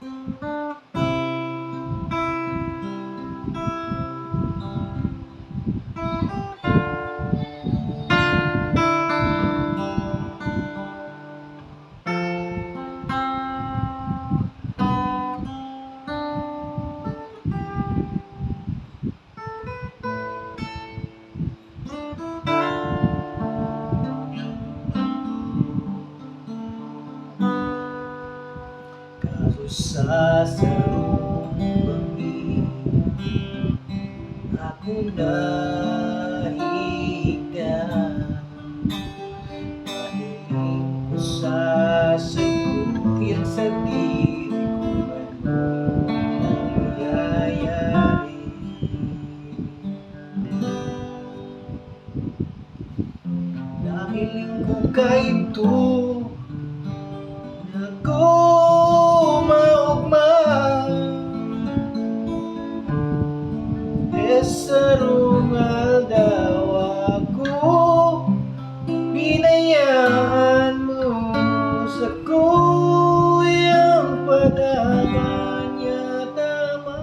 Música sa bangin Ako nahiga Pahiling ko sa saguyan sa diri ko Anong nangyayari Binayaan mo sa kuyang padaman niya tama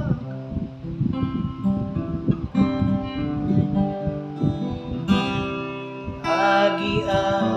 Agian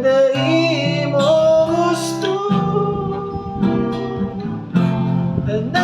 Pagdai mo gusto At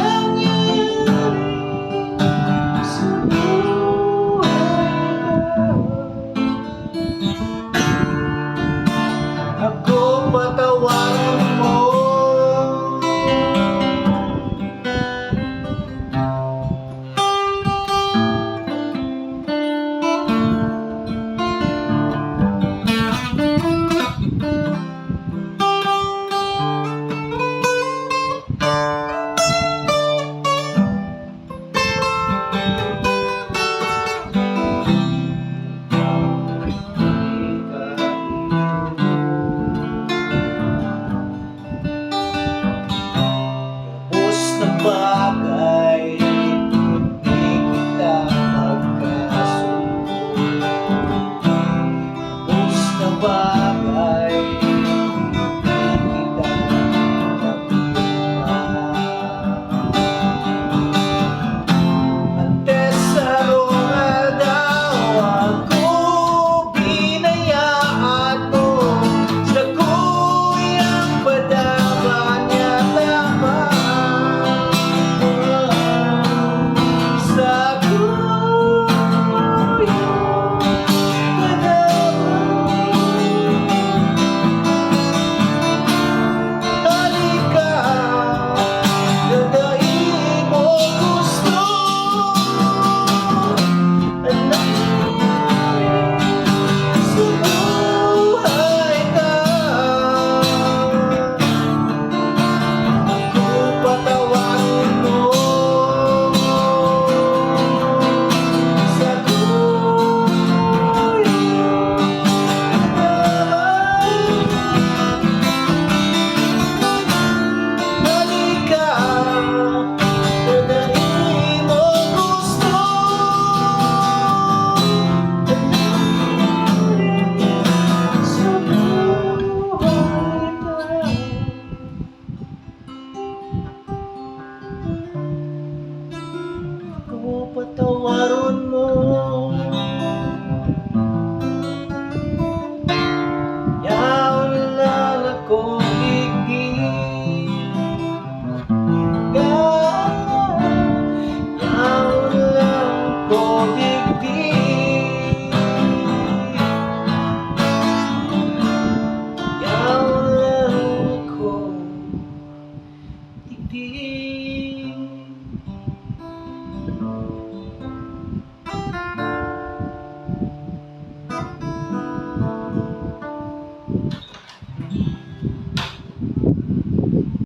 what the